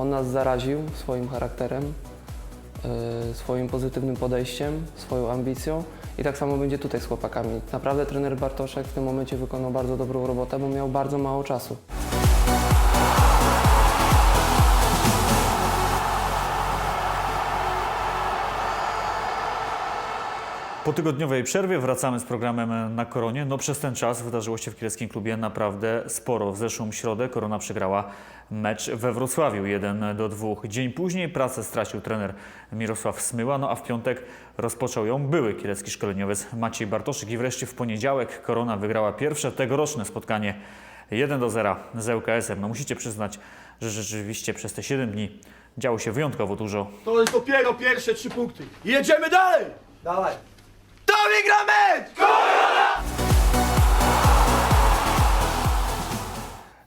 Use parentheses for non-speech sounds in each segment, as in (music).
On nas zaraził swoim charakterem, y, swoim pozytywnym podejściem, swoją ambicją i tak samo będzie tutaj z chłopakami. Naprawdę trener Bartoszek w tym momencie wykonał bardzo dobrą robotę, bo miał bardzo mało czasu. Po tygodniowej przerwie wracamy z programem na Koronie. No przez ten czas wydarzyło się w Kieleckim Klubie naprawdę sporo. W zeszłą środę Korona przegrała mecz we Wrocławiu 1 do 2. Dzień później pracę stracił trener Mirosław Smyła, no a w piątek rozpoczął ją były kielecki szkoleniowiec Maciej Bartoszyk i wreszcie w poniedziałek Korona wygrała pierwsze tegoroczne spotkanie 1 do 0 z ŁKS-em. No musicie przyznać, że rzeczywiście przez te 7 dni działo się wyjątkowo dużo. To jest dopiero pierwsze trzy punkty. Jedziemy dalej! Dawaj. To wygramy!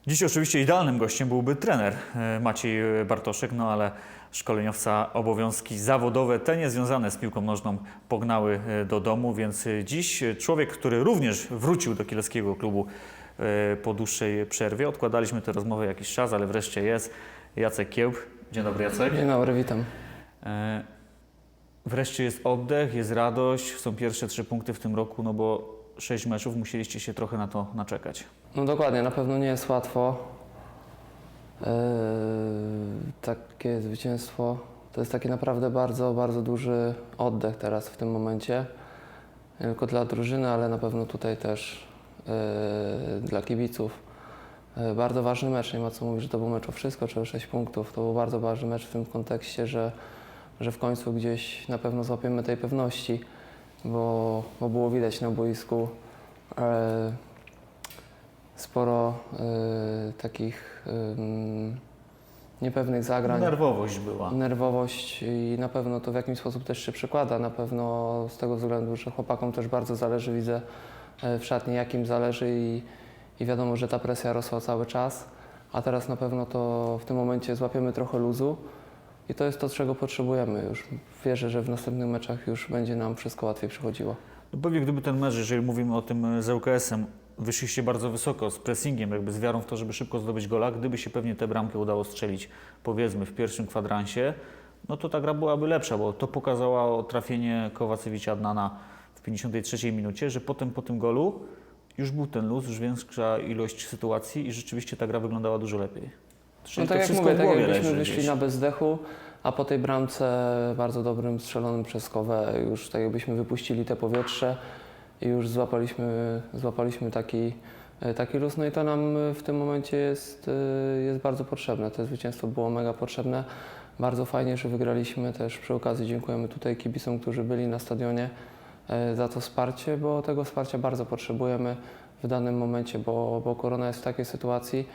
Dziś oczywiście idealnym gościem byłby trener e, Maciej Bartoszek, no ale szkoleniowca obowiązki zawodowe, te niezwiązane z piłką nożną, pognały e, do domu, więc e, dziś człowiek, który również wrócił do Kieleckiego Klubu e, po dłuższej przerwie. Odkładaliśmy tę rozmowę jakiś czas, ale wreszcie jest Jacek Kiełb. Dzień dobry Jacek. Dzień dobry, witam. E, Wreszcie jest oddech, jest radość, są pierwsze trzy punkty w tym roku, no bo sześć meczów musieliście się trochę na to naczekać. No dokładnie, na pewno nie jest łatwo. Yy, takie zwycięstwo to jest taki naprawdę bardzo, bardzo duży oddech teraz w tym momencie. Nie tylko dla drużyny, ale na pewno tutaj też yy, dla kibiców. Yy, bardzo ważny mecz, nie ma co mówić, że to był mecz o wszystko, czy o 6 punktów. To był bardzo ważny mecz w tym kontekście, że, że w końcu gdzieś na pewno złapiemy tej pewności, bo, bo było widać na boisku. Yy, sporo y, takich ym, niepewnych zagrań, Nerwowość była. nerwowość i na pewno to w jakiś sposób też się przekłada. Na pewno z tego względu, że chłopakom też bardzo zależy, widzę e, w szatni, jak im zależy i, i wiadomo, że ta presja rosła cały czas, a teraz na pewno to w tym momencie złapiemy trochę luzu i to jest to, czego potrzebujemy. Już wierzę, że w następnych meczach już będzie nam wszystko łatwiej przychodziło. No pewnie gdyby ten mecz, jeżeli mówimy o tym e, z ŁKS-em, wyszliście bardzo wysoko, z pressingiem, jakby z wiarą w to, żeby szybko zdobyć gola, gdyby się pewnie tę bramkę udało strzelić, powiedzmy, w pierwszym kwadransie, no to ta gra byłaby lepsza, bo to pokazało trafienie Kowacewicza Adnana w 53 minucie, że potem po tym golu już był ten luz, już większa ilość sytuacji i rzeczywiście ta gra wyglądała dużo lepiej. Czyli No tak jak wszystko mówię, tak jakbyśmy wyszli gdzieś. na bezdechu, a po tej bramce bardzo dobrym strzelonym przez Kowę już tak jakbyśmy wypuścili te powietrze i już złapaliśmy, złapaliśmy taki, e, taki luz. No i to nam w tym momencie jest, e, jest bardzo potrzebne. To zwycięstwo było mega potrzebne. Bardzo fajnie, że wygraliśmy. Też przy okazji dziękujemy tutaj kibicom, którzy byli na stadionie e, za to wsparcie, bo tego wsparcia bardzo potrzebujemy w danym momencie, bo, bo korona jest w takiej sytuacji,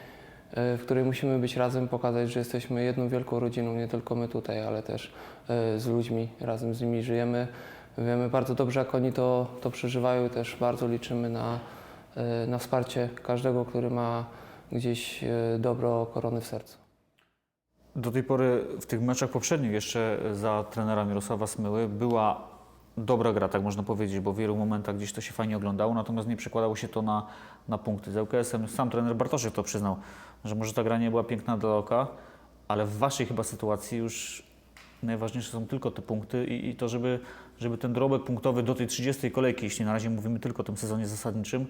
e, w której musimy być razem, pokazać, że jesteśmy jedną wielką rodziną, nie tylko my tutaj, ale też e, z ludźmi, razem z nimi żyjemy. Wiemy bardzo dobrze, jak oni to, to przeżywają i też bardzo liczymy na, e, na wsparcie każdego, który ma gdzieś e, dobro korony w sercu. Do tej pory w tych meczach poprzednich jeszcze za trenera Mirosława Smyły była dobra gra, tak można powiedzieć, bo w wielu momentach gdzieś to się fajnie oglądało, natomiast nie przekładało się to na, na punkty. Z ŁKS-em sam trener Bartoszek to przyznał, że może ta gra nie była piękna dla oka, ale w waszej chyba sytuacji już najważniejsze są tylko te punkty i, i to, żeby, żeby ten drobek punktowy do tej 30 kolejki, jeśli na razie mówimy tylko o tym sezonie zasadniczym,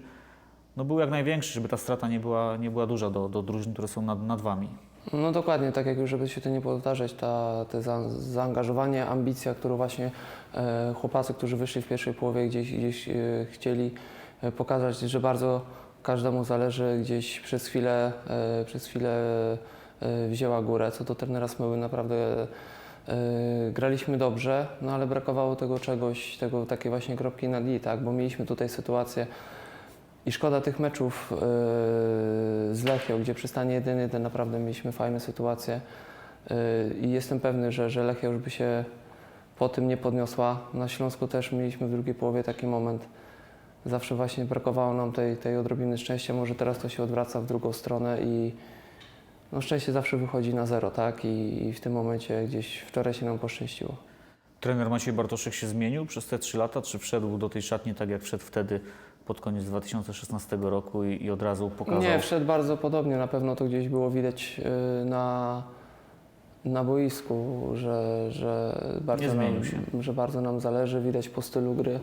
no był jak największy, żeby ta strata nie była, nie była duża do, do drużyn, które są nad, nad wami. No dokładnie, tak jak już, żeby się to nie powtarzać, ta, te za, zaangażowanie, ambicja, którą właśnie e, chłopacy, którzy wyszli w pierwszej połowie gdzieś, gdzieś e, chcieli e, pokazać, że bardzo każdemu zależy, gdzieś przez chwilę, e, przez chwilę e, wzięła górę. Co do trenera Smyły naprawdę e, graliśmy dobrze, no ale brakowało tego czegoś, tego takiej właśnie kropki nad i, tak, bo mieliśmy tutaj sytuację, i szkoda tych meczów yy, z Lechią, gdzie przy stanie 1-1 naprawdę mieliśmy fajne sytuacje. Yy, I jestem pewny, że, że Lechia już by się po tym nie podniosła. Na Śląsku też mieliśmy w drugiej połowie taki moment. Zawsze właśnie brakowało nam tej, tej odrobiny szczęścia. Może teraz to się odwraca w drugą stronę i no, szczęście zawsze wychodzi na zero, tak? I, I w tym momencie gdzieś wczoraj się nam poszczęściło. Trener Maciej Bartoszek się zmienił przez te trzy lata? Czy wszedł do tej szatni tak jak wszedł wtedy pod koniec 2016 roku i, i od razu pokazał? Nie, wszedł bardzo podobnie. Na pewno to gdzieś było widać yy, na, na boisku, że, że, bardzo nam, się. że bardzo nam zależy, widać po stylu gry.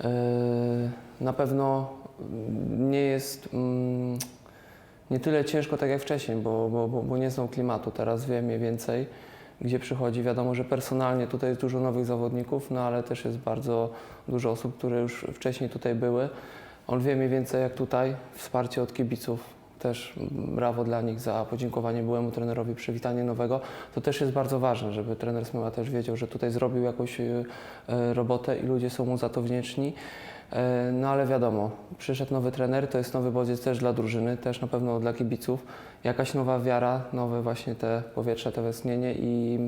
Yy, Na pewno nie jest mm, nie tyle ciężko tak jak wcześniej, bo, bo, bo, bo nie znał klimatu. Teraz wie mniej więcej, gdzie przychodzi. Wiadomo, że personalnie tutaj jest dużo nowych zawodników, no ale też jest bardzo dużo osób, które już wcześniej tutaj były. On wie mniej więcej jak tutaj, wsparcie od kibiców. Też brawo dla nich za podziękowanie byłemu trenerowi, przywitanie nowego. To też jest bardzo ważne, żeby trener Smyła też wiedział, że tutaj zrobił jakąś e, robotę i ludzie są mu za to wdzięczni. E, No ale wiadomo, przyszedł nowy trener, to jest nowy bodziec też dla drużyny, też na pewno dla kibiców. Jakaś nowa wiara, nowe właśnie te powietrze, te westchnienie i,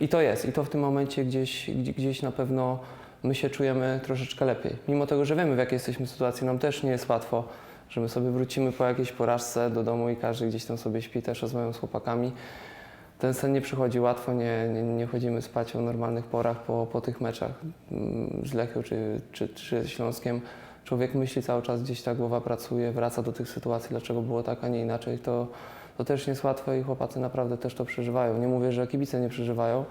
i to jest. I to w tym momencie gdzieś, gdzie- gdzieś na pewno my się czujemy troszeczkę lepiej. Mimo tego, że wiemy w jakiej jesteśmy sytuacji, nam też nie jest łatwo, że my sobie wrócimy po jakiejś porażce do domu i każdy gdzieś tam sobie śpi, też rozmawiam z chłopakami. Ten sen nie przychodzi łatwo, nie, nie, nie chodzimy spać o normalnych porach po, po tych meczach mm, z Lechią czy, czy, czy Śląskiem. Człowiek myśli cały czas, gdzieś ta głowa pracuje, wraca do tych sytuacji, dlaczego było tak, a nie inaczej. To, to też nie jest łatwe i chłopacy naprawdę też to przeżywają. Nie mówię, że kibice nie przeżywają,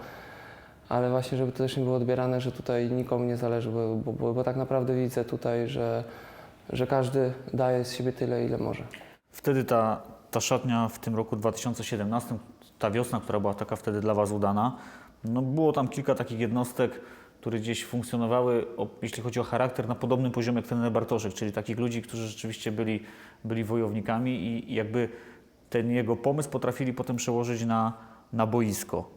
ale właśnie, żeby to też nie było odbierane, że tutaj nikomu nie zależy, bo, bo, bo, bo tak naprawdę widzę tutaj, że, że każdy daje z siebie tyle, ile może. Wtedy ta, ta szatnia w tym roku 2017, ta wiosna, która była taka wtedy dla Was udana, no było tam kilka takich jednostek, które gdzieś funkcjonowały, jeśli chodzi o charakter, na podobnym poziomie jak trener Bartoszek, czyli takich ludzi, którzy rzeczywiście byli, byli wojownikami i jakby ten jego pomysł potrafili potem przełożyć na, na boisko.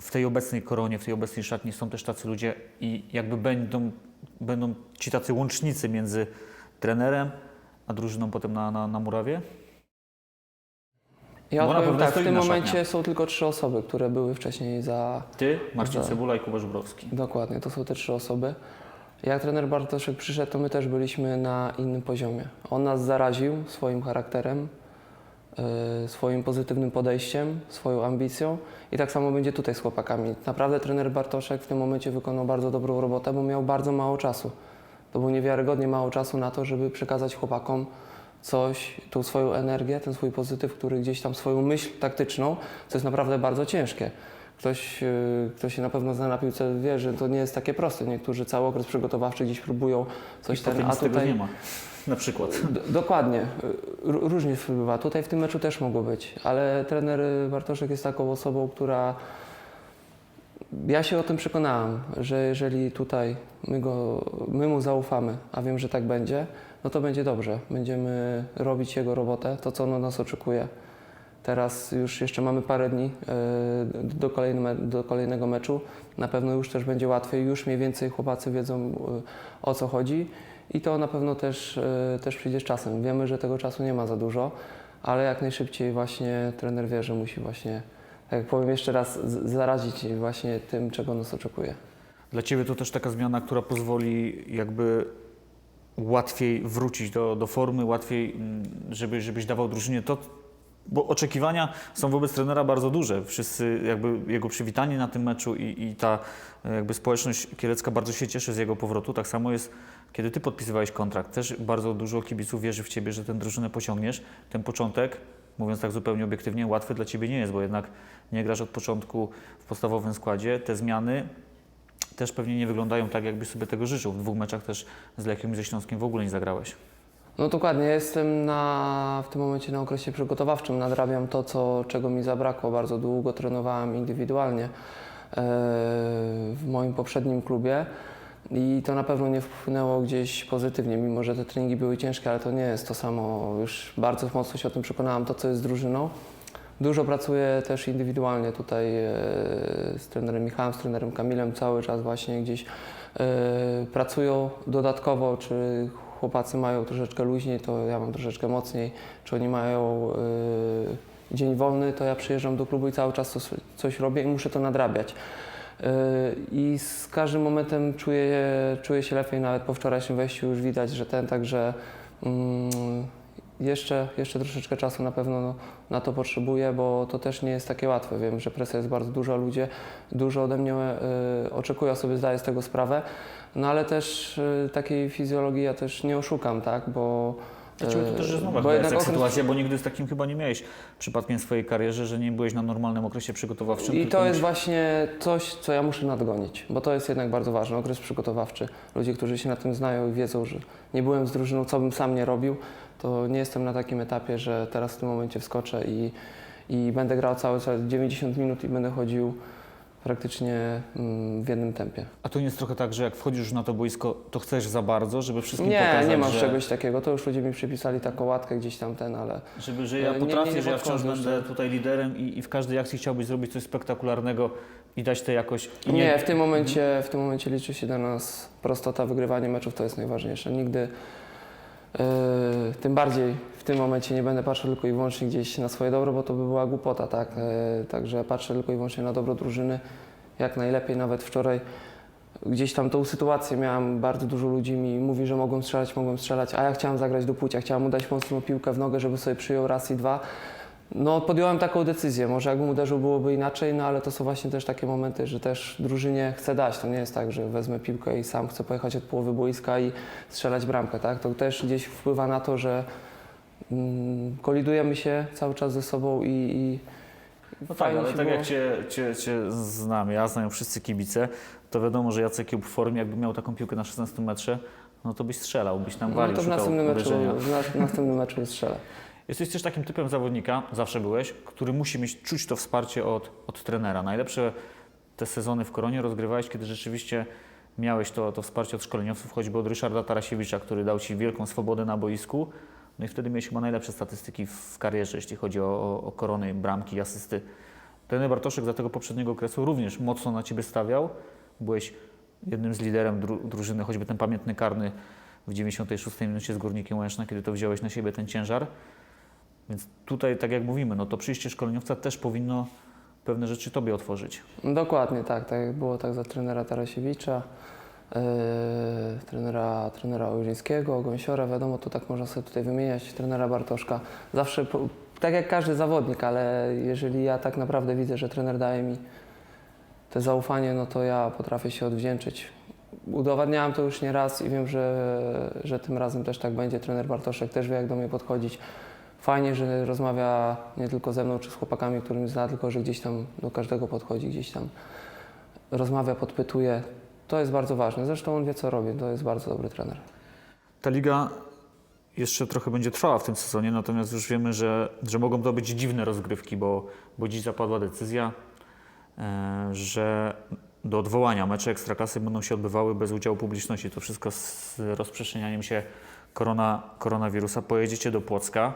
W tej obecnej koronie, w tej obecnej szatni są też tacy ludzie i jakby będą, będą ci tacy łącznicy między trenerem a drużyną potem na, na, na murawie? Ja Bo na powiem pewno tak, w to tym inna momencie szatnia. są tylko trzy osoby, które były wcześniej za, Ty, Marcin Cebula i Kuba Żubrowski. Dokładnie, to są te trzy osoby. Jak trener Bartoszek przyszedł, to my też byliśmy na innym poziomie. On nas zaraził swoim charakterem, yy, swoim pozytywnym podejściem, swoją ambicją i tak samo będzie tutaj z chłopakami. Naprawdę trener Bartoszek w tym momencie wykonał bardzo dobrą robotę, bo miał bardzo mało czasu. To było niewiarygodnie mało czasu na to, żeby przekazać chłopakom coś, tą swoją energię, ten swój pozytyw, który gdzieś tam swoją myśl taktyczną, co jest naprawdę bardzo ciężkie. Ktoś, yy, kto się na pewno zna na piłce, wie, że to nie jest takie proste. Niektórzy cały okres przygotowawczy gdzieś próbują coś I ten, a tutaj nie ma. Na przykład. (laughs) Dokładnie. Różnie bywa. Tutaj w tym meczu też mogło być, ale trener Bartoszek jest taką osobą, która. Ja się o tym przekonałem, że jeżeli tutaj my, go, my mu zaufamy, a wiem, że tak będzie, no to będzie dobrze. Będziemy robić jego robotę, to co on od nas oczekuje. Teraz już jeszcze mamy parę dni e, do, kolejne, do kolejnego meczu. Na pewno już też będzie łatwiej, już mniej więcej chłopacy wiedzą e, o co chodzi i to na pewno też, e, też przyjdzie z czasem. Wiemy, że tego czasu nie ma za dużo, ale jak najszybciej właśnie trener wie, że musi właśnie, tak jak powiem jeszcze raz, zarazić właśnie tym, czego nas oczekuje. Dla Ciebie to też taka zmiana, która pozwoli jakby łatwiej wrócić do, do formy, łatwiej, mm, żeby, żebyś dawał drużynie to, bo oczekiwania są wobec trenera bardzo duże. Wszyscy, jakby jego przywitanie na tym meczu i, i ta e, jakby społeczność kielecka bardzo się cieszy z jego powrotu. Tak samo jest, kiedy Ty podpisywałeś kontrakt. Też bardzo dużo kibiców wierzy w Ciebie, że tę drużynę pociągniesz. Ten początek, mówiąc tak zupełnie obiektywnie, łatwy dla Ciebie nie jest, bo jednak nie grasz od początku w podstawowym składzie. Te zmiany też pewnie nie wyglądają tak, jakbyś sobie tego życzył. W dwóch meczach też z Lechią i ze Śląskiem w ogóle nie zagrałeś. No dokładnie, jestem na, w tym momencie na okresie przygotowawczym, nadrabiam to, co, czego mi zabrakło. Bardzo długo trenowałem indywidualnie e, w moim poprzednim klubie i to na pewno nie wpłynęło gdzieś pozytywnie, mimo że te treningi były ciężkie, ale to nie jest to samo. Już bardzo mocno się o tym przekonałem, to co jest drużyną. Dużo pracuję też indywidualnie tutaj e, z trenerem Michałem, z trenerem Kamilem, cały czas właśnie gdzieś e, pracują dodatkowo, czy chłopacy mają troszeczkę luźniej, to ja mam troszeczkę mocniej, czy oni mają e, dzień wolny, to ja przyjeżdżam do klubu i cały czas coś, robię i muszę to nadrabiać. I z każdym momentem czuję, czuję się lepiej, nawet po wczorajszym wejściu już widać, że ten także mm, jeszcze, jeszcze troszeczkę czasu na pewno na to potrzebuję, bo to też nie jest takie łatwe. Wiem, że presja jest bardzo duża, ludzie dużo ode mnie y, oczekują, sobie zdaję z tego sprawę, no ale też y, takiej fizjologii ja też nie oszukam, tak, bo To też jest nowa Bo jednak okres- sytuacja, bo nigdy z takim chyba nie miałeś przypadkiem w swojej karierze, że nie byłeś na normalnym okresie przygotowawczym. I to jest musi- właśnie coś, co ja muszę nadgonić, bo to jest jednak bardzo ważne. Okres przygotowawczy. Ludzie, którzy się na tym znają i wiedzą, że nie byłem z drużyną, co bym sam nie robił, to nie jestem na takim etapie, że teraz w tym momencie wskoczę i, i będę grał cały czas 90 minut i będę chodził praktycznie mm, w jednym tempie. A to nie jest trochę tak, że jak wchodzisz na to boisko, to chcesz za bardzo, żeby wszystkim Nie, pokazać, nie mam że, czegoś takiego. To już ludzie mi przypisali taką łatkę gdzieś tam ten, ale żeby, że ja Nie, nie, potrafię, nie że ja wciąż podchodzę będę tutaj liderem i, i w każdej akcji chciałbyś zrobić coś spektakularnego i dać tę jakość. I Nie, w tym momencie, w tym momencie liczy się dla nas prostota, wygrywanie meczów to jest najważniejsze. Nigdy, yy, tym bardziej w tym momencie nie będę patrzył tylko i wyłącznie gdzieś na swoje dobro, bo to by była głupota, tak? Yy, także patrzę tylko i wyłącznie na dobro drużyny, jak najlepiej. Nawet wczoraj gdzieś tam tą sytuację miałem, bardzo dużo ludzi mi mówi, że mogą strzelać, mogą strzelać, a ja chciałem zagrać do płcia, chciałem mu dać mocną piłkę w nogę, żeby sobie przyjął raz i dwa. No, podjąłem taką decyzję. Może jakbym uderzył, byłoby inaczej, no ale to są właśnie też takie momenty, że też drużynie chcę dać. To nie jest tak, że wezmę piłkę i sam chcę pojechać od połowy boiska i strzelać bramkę, tak? To też gdzieś wpływa na to, że kolidujemy się cały czas ze sobą i, i No tak, ale tak było. jak cię, cię, cię znam, ja znają wszyscy kibice, to wiadomo, że Jacek Kiełb w formie, jakby miał taką piłkę na 16 metrze, no to byś strzelał, byś tam No walił, to w następnym meczu, w nas- w następnym meczu strzelę. (laughs) Jesteś też takim typem zawodnika, zawsze byłeś, który musi mieć, czuć to wsparcie od, od trenera. Najlepsze te sezony w Koronie rozgrywałeś, kiedy rzeczywiście miałeś to, to wsparcie od szkoleniowców, choćby od Ryszarda Tarasiewicza, który dał Ci wielką swobodę na boisku. No i wtedy chyba najlepsze statystyki w karierze, jeśli chodzi o, o, korony, bramki asysty. Trener Bartoszek za tego poprzedniego okresu również mocno na Ciebie stawiał. Byłeś jednym z liderem dru, drużyny, choćby ten pamiętny karny w 96 minucie z Górnikiem Łęczna, kiedy to wziąłeś na siebie ten ciężar. Więc tutaj, tak jak mówimy, no to przyjście szkoleniowca też powinno pewne rzeczy Tobie otworzyć. Dokładnie tak, tak jak było tak za trenera Tarasiewicza, yy, trenera, trenera Ojrzyńskiego, Gąsiora, wiadomo, to tak można sobie tutaj wymieniać, trenera Bartoszka. Zawsze, tak jak każdy zawodnik, ale jeżeli ja tak naprawdę widzę, że trener daje mi te zaufanie, no to ja potrafię się odwdzięczyć. Udowadniałem to już nie raz i wiem, że, że tym razem też tak będzie. Trener Bartoszek też wie, jak do mnie podchodzić. Fajnie, że rozmawia nie tylko ze mną czy z chłopakami, którym zna, tylko że gdzieś tam do każdego podchodzi, gdzieś tam rozmawia, podpytuje. To jest bardzo ważne. Zresztą on wie, co robi. To jest bardzo dobry trener. Ta liga jeszcze trochę będzie trwała w tym sezonie, natomiast już wiemy, że, że mogą to być dziwne rozgrywki, bo, bo dziś zapadła decyzja, e, że do odwołania mecze Ekstraklasy będą się odbywały bez udziału publiczności. To wszystko z rozprzestrzenianiem się korona, koronawirusa. Pojedziecie do Płocka.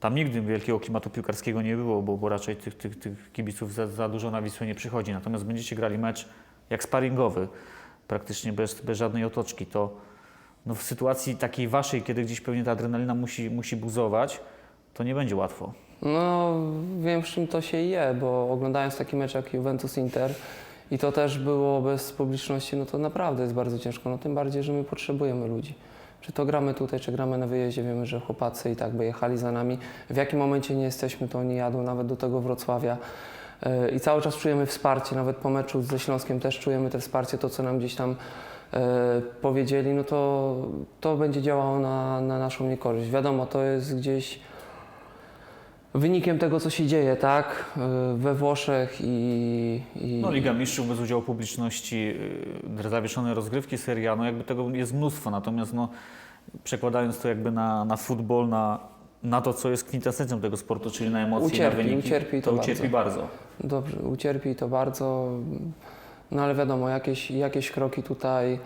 Tam nigdy wielkiego klimatu piłkarskiego nie było, bo, bo raczej tych, tych, tych kibiców za, za dużo na Wisłę nie przychodzi. Natomiast będziecie grali mecz jak sparingowy, praktycznie bez, bez żadnej otoczki. To no w sytuacji takiej waszej, kiedy gdzieś pewnie ta adrenalina musi, musi buzować, to nie będzie łatwo. No, wiem, z czym to się je, bo oglądając taki mecz jak Juventus-Inter i to też było bez publiczności, no to naprawdę jest bardzo ciężko. No tym bardziej, że my potrzebujemy ludzi. Czy to gramy tutaj, czy gramy na wyjeździe, wiemy, że chłopacy i tak by jechali za nami. W jakim momencie nie jesteśmy, to oni jadą nawet do tego Wrocławia. Yy, I cały czas czujemy wsparcie, nawet po meczu ze Śląskiem też czujemy to wsparcie, to co nam gdzieś tam yy, powiedzieli, no to, to będzie działało na, na naszą niekorzyść. Wiadomo, to jest gdzieś wynikiem tego, co się dzieje, tak, yy, we Włoszech i... i No Liga Mistrzów bez udziału publiczności, zawieszone rozgrywki, seria, no jakby tego jest mnóstwo, natomiast no przekładając to jakby na, na futbol, na, na to, co jest kwintesencją tego sportu, czyli na emocje, Ucierpi, na wyniki, ucierpi to to ucierpi bardzo. Dobrze, ucierpi to bardzo, no ale wiadomo, jakieś, jakieś kroki tutaj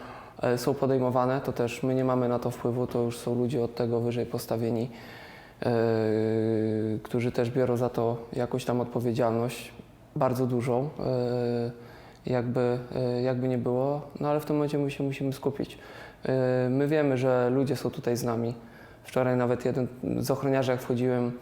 e, są podejmowane, to też my nie mamy na to wpływu, to już są ludzie od tego wyżej postawieni, e, którzy też biorą za to jakąś tam odpowiedzialność, bardzo dużą, e, jakby, e, jakby nie było, no ale w tym momencie my się musimy skupić. E, My wiemy, że ludzie są tutaj z nami. Wczoraj nawet jeden z ochroniarzy, jak wchodziłem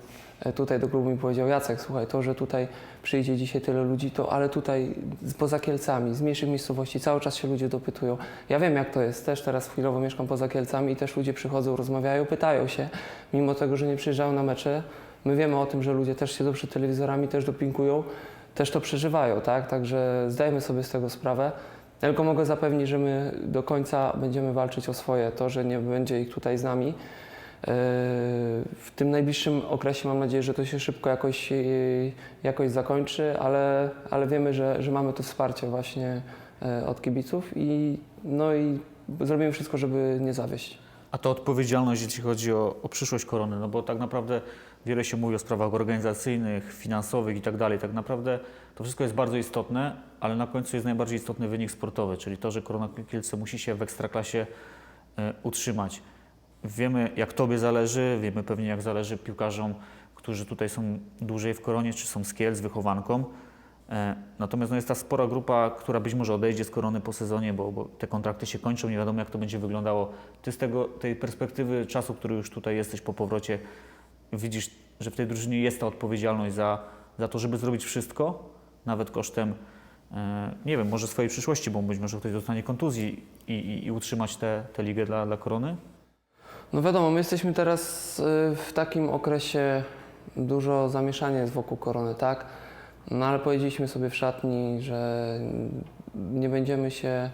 e, tutaj do klubu mi powiedział, Jacek, słuchaj, to, że tutaj przyjdzie dzisiaj tyle ludzi, to ale tutaj poza Kielcami, z mniejszych miejscowości, cały czas się ludzie dopytują. Ja wiem, jak to jest. Też teraz chwilowo mieszkam poza Kielcami i też ludzie przychodzą, rozmawiają, pytają się, mimo tego, że nie przyjeżdżają na mecze. My wiemy o tym, że ludzie też siedzą przed telewizorami, też dopingują, też to przeżywają, tak? Także zdajemy sobie z tego sprawę. Tylko mogę zapewnić, że my do końca będziemy walczyć o swoje, to, że nie będzie ich tutaj z nami. W tym najbliższym okresie mam nadzieję, że to się szybko jakoś, e, jakoś zakończy, ale, ale wiemy, że, że mamy to wsparcie właśnie e, od kibiców i, no i zrobimy wszystko, żeby nie zawieść. A to odpowiedzialność, jeśli chodzi o, o przyszłość korony, no bo tak naprawdę wiele się mówi o sprawach organizacyjnych, finansowych i tak dalej. Tak naprawdę to wszystko jest bardzo istotne, ale na końcu jest najbardziej istotny wynik sportowy, czyli to, że Korona Kielce musi się w ekstraklasie e, utrzymać. Wiemy, jak Tobie zależy, wiemy pewnie, jak zależy piłkarzom, którzy tutaj są dłużej w Koronie, czy są z Kielc, wychowankom. E, Natomiast no jest ta spora grupa, która być może odejdzie z korony po sezonie, bo, bo te kontrakty się kończą, nie wiadomo jak to będzie wyglądało. Ty z tego, tej perspektywy czasu, który już tutaj jesteś po powrocie, widzisz, że w tej drużynie jest ta odpowiedzialność za, za to, żeby zrobić wszystko, nawet kosztem, e, nie wiem, może swojej przyszłości, bo być może ktoś dostanie kontuzji i, i, i utrzymać tę ligę dla, dla korony? No wiadomo, my jesteśmy teraz y, w takim okresie, dużo zamieszania jest wokół korony, tak? No ale powiedzieliśmy sobie w szatni, że nie będziemy się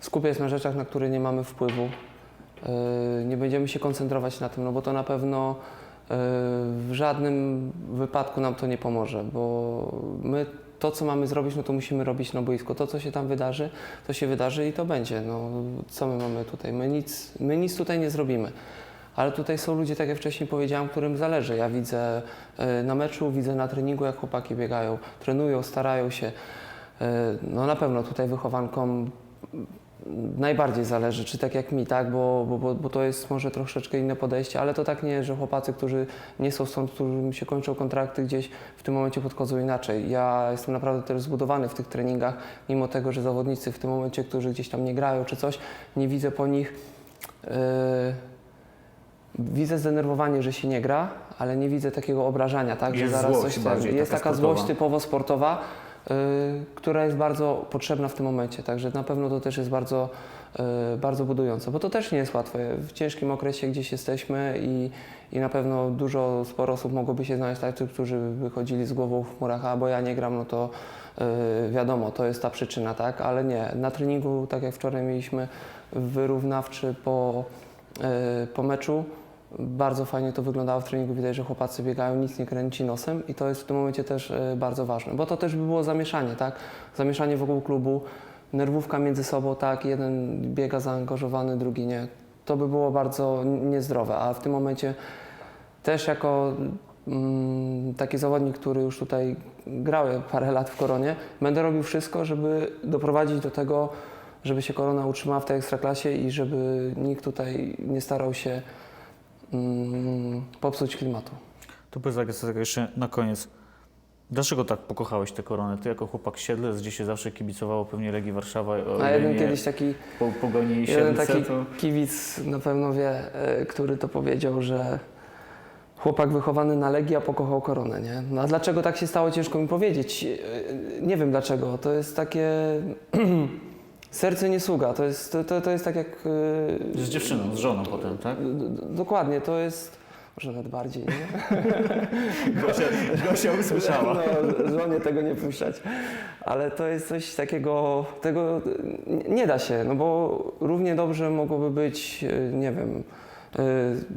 skupiać na rzeczach, na które nie mamy wpływu. Y, Nie będziemy się koncentrować na tym, no bo to na pewno y, w żadnym wypadku nam to nie pomoże, bo my to, co mamy zrobić, no to musimy robić na boisku. To, co się tam wydarzy, to się wydarzy i to będzie. No, co my mamy tutaj? My nic, my nic tutaj nie zrobimy. Ale tutaj są ludzie, tak jak wcześniej powiedziałem, którym zależy. Ja widzę y, na meczu, widzę na treningu, jak chłopaki biegają, trenują, starają się. Y, No na pewno tutaj wychowankom najbardziej zależy, czy tak jak mi, tak, bo, bo, bo, to jest może troszeczkę inne podejście, ale to tak nie, że chłopacy, którzy nie są stąd, którym się kończą kontrakty, gdzieś w tym momencie podchodzą inaczej. Ja jestem naprawdę też zbudowany w tych treningach, mimo tego, że zawodnicy w tym momencie, którzy gdzieś tam nie grają czy coś, nie widzę po nich. Yy, Widzę zdenerwowanie, że się nie gra, ale nie widzę takiego obrażania, tak? Jest że zaraz coś bardziej, jest taka taka złość typowo sportowa, która jest bardzo potrzebna w tym momencie. Także na pewno to też jest bardzo, y, bardzo budujące, bo to też nie jest łatwe. W ciężkim okresie gdzieś jesteśmy i, i na pewno dużo, sporo osób mogłoby się znaleźć takich, którzy wychodzili z głową w chmurach, a bo ja nie gram, no to y, wiadomo, to jest ta przyczyna, tak? Ale nie, na treningu, tak jak wczoraj mieliśmy wyrównawczy po, y, po meczu, bardzo fajnie to wyglądało w treningu. Widać, że chłopacy biegają, nic nie kręci nosem i to jest w tym momencie też e, bardzo ważne, bo to też by było zamieszanie, tak? Zamieszanie wokół klubu, nerwówka między sobą, tak? Jeden biega zaangażowany, drugi nie. To by było bardzo niezdrowe, a w tym momencie też jako mm, taki zawodnik, który już tutaj grał parę lat w Koronie, będę robił wszystko, żeby doprowadzić do tego, żeby się Korona utrzymała w tej ekstraklasie i żeby nikt tutaj nie starał się mm, popsuć klimatu. To powiedz tak, tak jeszcze na koniec. Dlaczego tak pokochałeś tę koronę? Ty jako chłopak Siedlec, gdzie się zawsze kibicowało pewnie Legii Warszawa. A jeden kiedyś taki, Po, pogoni jeden Siedlce, taki to... kibic na pewno wie, e, który to powiedział, że chłopak wychowany na Legii, a pokochał koronę, nie? No a dlaczego tak się stało, ciężko mi powiedzieć. E, Nie wiem dlaczego. To jest takie... (clears throat) Serce nie sługa. To jest, to, to, to jest tak jak... e, Z dziewczyną, z żoną potem, tak? d- d- Dokładnie, to jest... Może nawet bardziej, nie? (laughs) Gosia, Gosia usłyszała. No, żonie tego nie puszczać. Ale to jest coś takiego, tego nie- da się, no bo równie dobrze mogłoby być, e, nie wiem, e,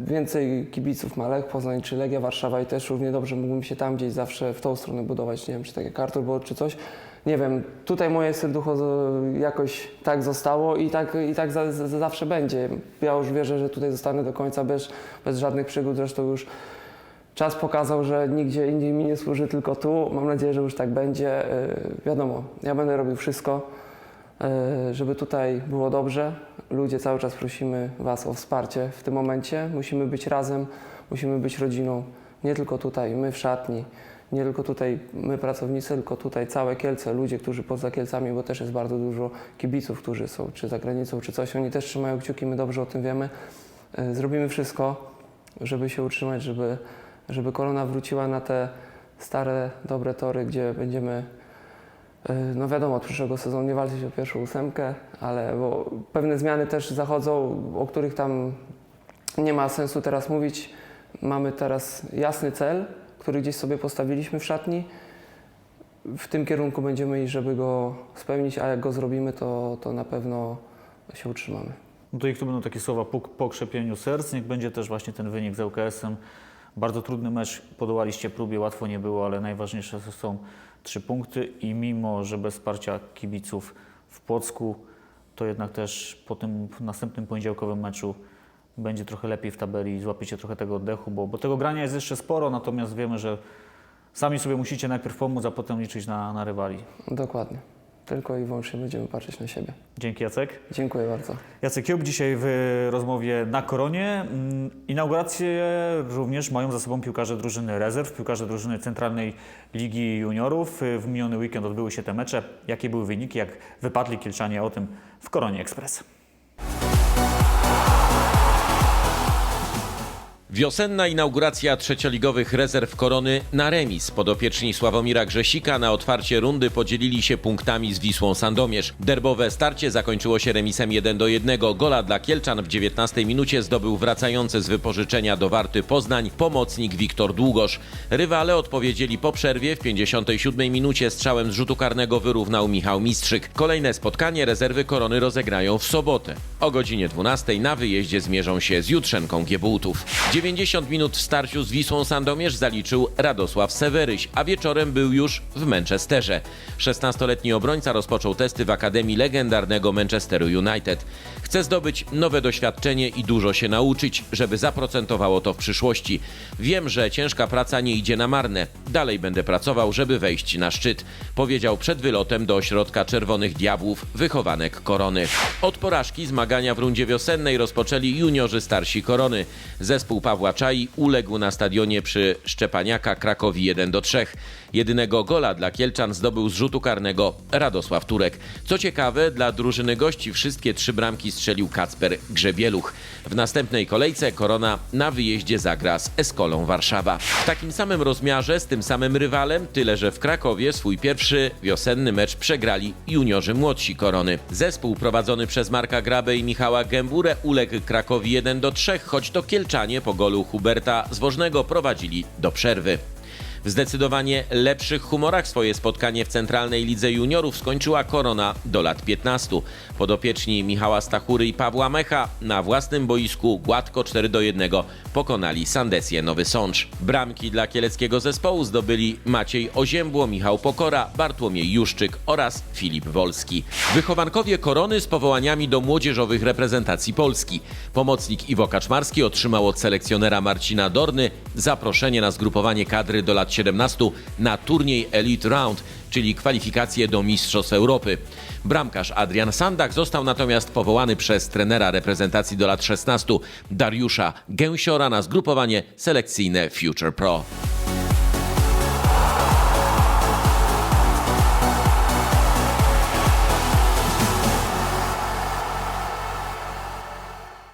więcej kibiców ma Lech Poznań czy Legia Warszawa i też równie dobrze mógłbym się tam gdzieś zawsze w tą stronę budować, nie wiem, czy tak jak Artur czy coś. Nie wiem, tutaj moje serducho jakoś tak zostało i tak, i tak za, za, zawsze będzie. Ja już wierzę, że tutaj zostanę do końca bez, bez żadnych przygód, zresztą już Czas pokazał, że nigdzie indziej mi nie służy, tylko tu. Mam nadzieję, że już tak będzie. Yy, wiadomo, ja będę robił wszystko, yy, żeby tutaj było dobrze. Ludzie cały czas prosimy Was o wsparcie w tym momencie. Musimy być razem, musimy być rodziną. Nie tylko tutaj, my w szatni, nie tylko tutaj my pracownicy, tylko tutaj całe Kielce, ludzie, którzy poza Kielcami, bo też jest bardzo dużo kibiców, którzy są czy za granicą, czy coś. Oni też trzymają kciuki, my dobrze o tym wiemy. Yy, zrobimy wszystko, żeby się utrzymać, żeby żeby Korona wróciła na te stare, dobre tory, gdzie będziemy, y, no wiadomo, od przyszłego sezonu nie walczyć o pierwszą ósemkę, ale bo pewne zmiany też zachodzą, o których tam nie ma sensu teraz mówić. Mamy teraz jasny cel, który gdzieś sobie postawiliśmy w szatni. W tym kierunku będziemy iść, żeby go spełnić, a jak go zrobimy, to, to na pewno się utrzymamy. No to ich tu będą takie słowa po, po krzepieniu serc. Niech będzie też właśnie ten wynik z ŁKS-em. Bardzo trudny mecz, podołaliście próbie, łatwo nie było, ale najważniejsze są trzy punkty i mimo, że bez wsparcia kibiców w Płocku, to jednak też po tym następnym poniedziałkowym meczu będzie trochę lepiej w tabeli i złapiecie trochę tego oddechu, bo, bo tego grania jest jeszcze sporo, natomiast wiemy, że sami sobie musicie najpierw pomóc, a potem liczyć na, na rywali. Dokładnie. Tylko i wyłącznie będziemy patrzeć na siebie. Dzięki Jacek. Dziękuję bardzo. Jacek Kiełb dzisiaj w rozmowie na Koronie. Mm, Inaugurację również mają za sobą piłkarze drużyny rezerw, piłkarze drużyny Centralnej Ligi Juniorów. W miniony weekend odbyły się te mecze. Jakie były wyniki, jak wypadli Kielczanie o tym w Koronie Express. Wiosenna inauguracja trzecioligowych rezerw Korony na remis. Podopieczni Sławomira Grzesika na otwarcie rundy podzielili się punktami z Wisłą Sandomierz. Derbowe starcie zakończyło się remisem 1 do 1. Gola dla Kielczan w 19 minucie zdobył wracający z wypożyczenia do Warty Poznań pomocnik Wiktor Długosz. Rywale odpowiedzieli po przerwie. W 57 minucie strzałem z rzutu karnego wyrównał Michał Mistrzyk. Kolejne spotkanie rezerwy Korony rozegrają w sobotę. O godzinie 12 na wyjeździe zmierzą się z Jutrzenką Giebultów. 90 minut w starciu z Wisłą Sandomierz zaliczył Radosław Seweryś, a wieczorem był już w Manchesterze. 16-letni obrońca rozpoczął testy w Akademii legendarnego Manchesteru United. Chce zdobyć nowe doświadczenie i dużo się nauczyć, żeby zaprocentowało to w przyszłości. Wiem, że ciężka praca nie idzie na marne. Dalej będę pracował, żeby wejść na szczyt, powiedział przed wylotem do ośrodka Czerwonych Diabłów wychowanek Korony. Od porażki zmagania w rundzie wiosennej rozpoczęli juniorzy starsi Korony. Zespół Pawła Czai uległ na stadionie przy Szczepaniaka Krakowi 1 do 3. Jedynego gola dla Kielczan zdobył z rzutu karnego Radosław Turek. Co ciekawe, dla drużyny gości wszystkie trzy bramki strzelił Kacper Grzebieluch. W następnej kolejce Korona na wyjeździe zagra z Eskolą Warszawa. W takim samym rozmiarze, z tym samym rywalem, tyle że w Krakowie swój pierwszy wiosenny mecz przegrali juniorzy młodsi Korony. Zespół prowadzony przez Marka Grabę i Michała Gęburę uległ Krakowi 1 do 3, choć to Kielczanie po golu Huberta Zwożnego prowadzili do przerwy. W zdecydowanie lepszych humorach swoje spotkanie w Centralnej Lidze Juniorów skończyła Korona do lat 15. Podopieczni Michała Stachury i Pawła Mecha na własnym boisku gładko 4 do 1 pokonali Sandesję Nowy Sącz. Bramki dla kieleckiego zespołu zdobyli Maciej Oziębło, Michał Pokora, Bartłomiej Juszczyk oraz Filip Wolski. Wychowankowie Korony z powołaniami do młodzieżowych reprezentacji Polski. Pomocnik Iwo Kaczmarski otrzymał od selekcjonera Marcina Dorny zaproszenie na zgrupowanie kadry do lat 17 na turniej Elite Round, czyli kwalifikacje do Mistrzostw Europy. Bramkarz Adrian Sandak został natomiast powołany przez trenera reprezentacji do lat 16 Dariusza Gęsiora na zgrupowanie selekcyjne Future Pro.